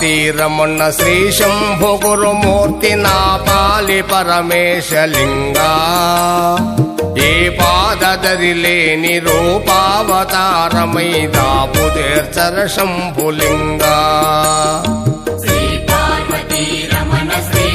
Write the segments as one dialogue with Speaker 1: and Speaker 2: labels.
Speaker 1: తీరమున్న శ్రీ శంభు గురుమూర్తి నా పాలి పరమేశలింగా ఏ పాదరి లేని రూపావతారమై దాపు తీర్చర శంభులింగా
Speaker 2: శ్రీ పార్వతీ రమణ శ్రీ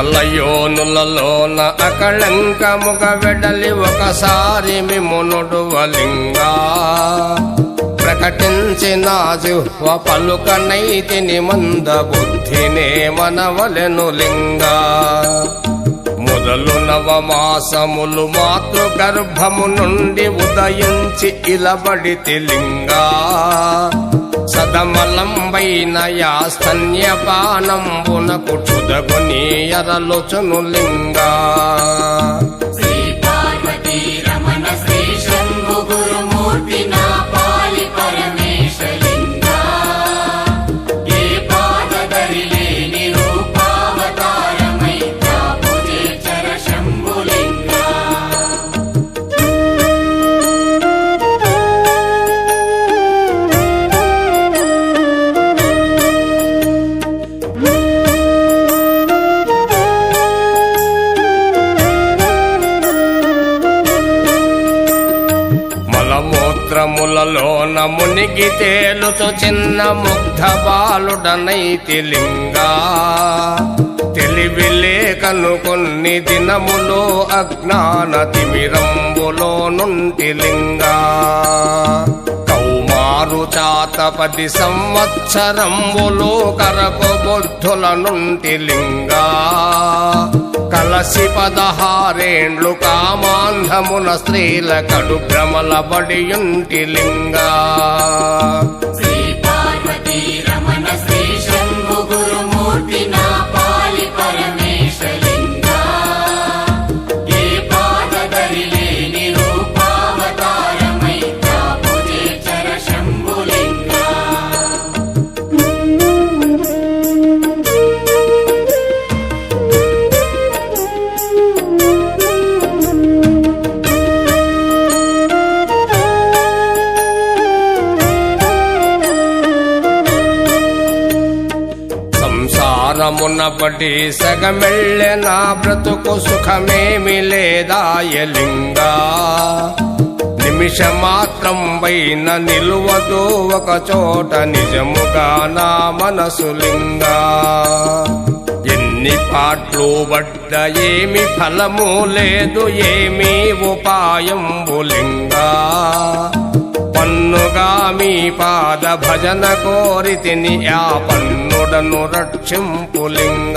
Speaker 1: సకల యోనులలోన అకళంకముగ వెడలి ఒకసారి మిమునుడు వలింగా ప్రకటించిన జిహ్వ పలుకనైతిని మంద బుద్ధినే మనవలెను లింగా మొదలు నవమాసములు మాతృ గర్భము నుండి ఉదయించి ఇలబడితి లింగా. సదమలంబైన యా స్తన్యపానంబునకు క్షుదగుని ఎరలుచును లింగా. మలమూత్రములలోన మునిగి తేలుతూ చిన్న ముగ్ధ బాలుడనైతి లింగా తెలివి లేకను కొన్ని దినములో అజ్ఞాన తిమిరంబులో నుండి లింగా పది సంవత్సరం కరకు బుద్ధుల నుండి లింగా. కలసి పదహారేండ్లు కామాంధమున స్త్రీల కడు భ్రమల బడియుంటి లింగా.
Speaker 2: శ్రీ పార్వతీ
Speaker 1: సంసారమున పడి సగమెళ్ళె నా బ్రతుకు సుఖమేమి లేదాయలింగా నిమిష మాత్రం పైన నిలువదు ఒక చోట నిజముగా నా మనసు లింగా. ఎన్ని పాటలు పడ్డ ఏమి ఫలము లేదు ఏమీ ఉపాయం లింగా. పన్నుగా మీ పాద భజన కోరితిని ఆ పన్నుడను రక్షింపులింగా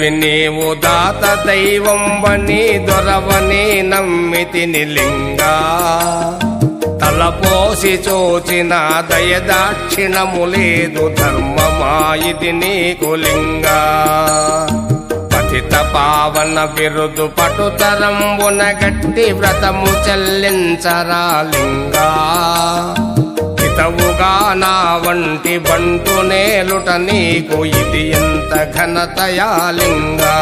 Speaker 1: తల్లిదండ్రివి నీవు దాత దైవంబని దొరవని నమ్మితిని లింగా. తలపోసి చూచిన దయదాక్షిణము లేదు ధర్మమాయిది నీకు లింగా. పతిత పావన బిరుదు పటుతరంబున గట్టి వ్రతము చెల్లించరా లింగా. హితవుగా నా వంటి బంటు నేలుట నీకు ఇది ఎంత ఘనతయాలింగా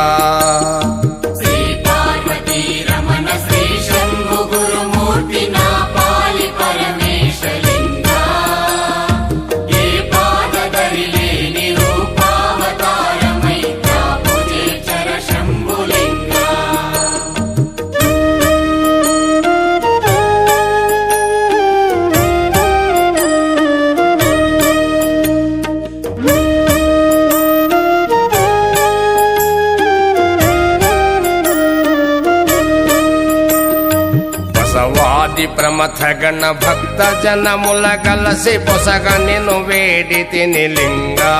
Speaker 1: ప్రమథ గణ భక్త జనముల కలసి పొసగ నిను వేడి తిని లింగా.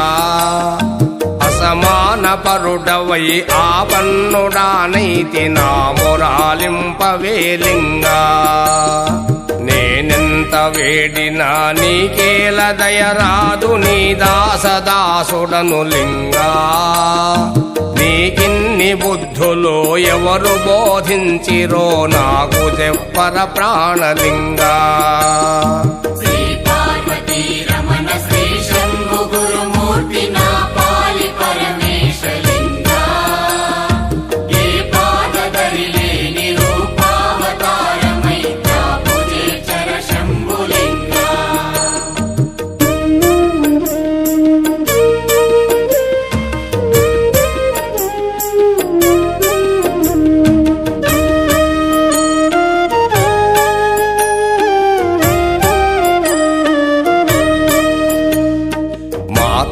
Speaker 1: అసమాన పరుడవై ఆపన్నుడానైతి నా మురాలింపవే లింగా. నేనెంత వేడినా నీకేల దయరాదు నీ దాసదాసుడను లింగా. బుద్ధులు ఎవరు బోధించిరో నాకు చెప్పర ప్రాణలింగా.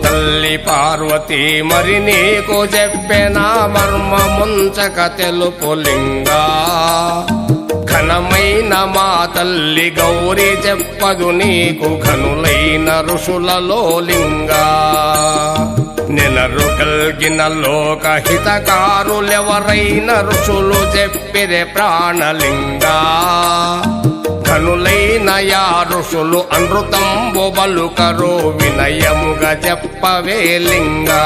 Speaker 1: తల్లి పార్వతి మరి నీకు చెప్పిన మర్మ ముంచక తెలుపు లింగా. ఘనమైన మా తల్లి గౌరి చెప్పదు నీకు ఘనులైన ఋషులలో లింగా. నెలరు కలిగిన లోకహితకారులెవరైన ఋషులు చెప్పిరే ప్రాణలింగా. ఘనులైన యా ఋషులు అనృతంబు బలుకరు వినయముగా చెప్పవే లింగా.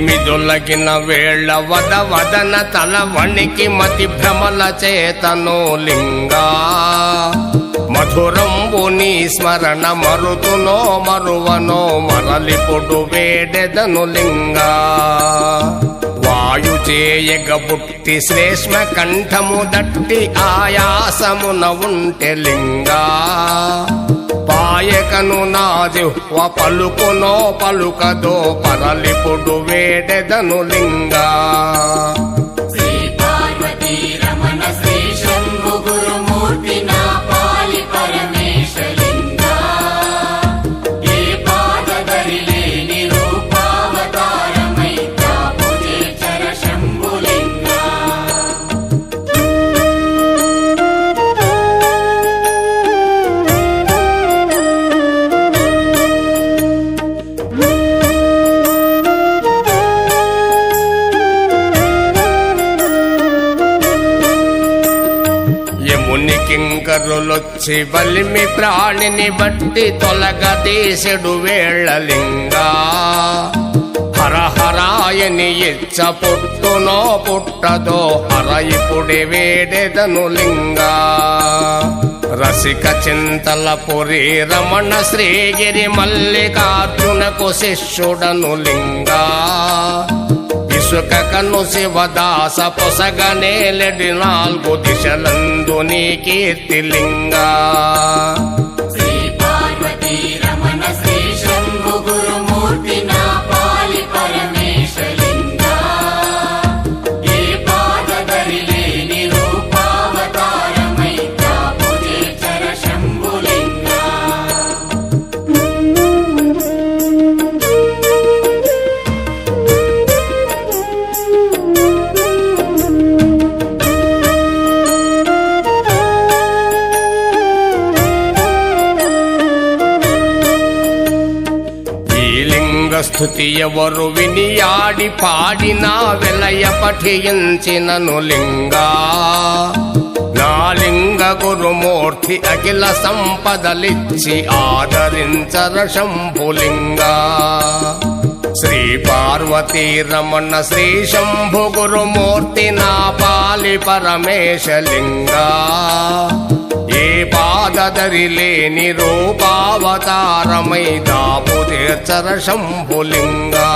Speaker 1: ముదిమిదొలగిన వేళ్ళ వద వదన తల వణికి మతి భ్రమల చేతను లింగా. మధురంబు నీ స్మరణ మరుతునో మరువనో మరలిపుడు వేడెదను లింగా. వాయు చేయగ పుట్టి శ్రేష్మ కంఠము దట్టి ఆయాసమున ఉంటే లింగా. నాయకను నా జిహ్వ పలుకునో పలుకదో పరలిపుడు వేడెదను లింగా. కింకరులొచ్చి వలిమి ప్రాణిని బట్టి తొలగ తీసెడు వేళలింగా హర హరాయని ఇచ్చ పుట్టునో పుట్టదో హర ఇప్పుడే వేడెదను లింగా. రసిక చింతల పురి రమణ శ్రీగిరి మల్లికార్జునకు శిష్యుడను లింగా. ఇసుక శివదాస పొసగనేలెడి నాలుగు దిశలందు నీ కీర్తిలింగా. స్థుతి ఎవరు వినియాడి పాడినా వెలయ పఠించినను లింగా. నా లింగ గురుమూర్తి అఖిల సంపదలిచ్చి ఆదరించర శంభులింగా. శ్రీ పార్వతీ రమణ శ్రీ శంభు గురుమూర్తి నా పాలి పరమేశలింగా ఏ పాదదరి లేని రూపావతారమై దాపు తీర్చర శంభులింగా